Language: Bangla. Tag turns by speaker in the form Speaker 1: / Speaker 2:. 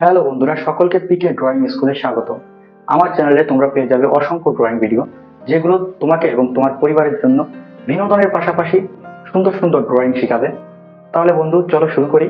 Speaker 1: হ্যালো বন্ধুরা, সকলকে পিকে ড্রয়িং স্কুলে স্বাগত। আমার চ্যানেলে তোমরা পেয়ে যাবে অসংখ্য ড্রয়িং ভিডিও যেগুলো তোমাকে এবং তোমার পরিবারের জন্য বিনোদনের পাশাপাশি সুন্দর সুন্দর ড্রয়িং শেখাবে। তাহলে বন্ধু, চলো শুরু করি।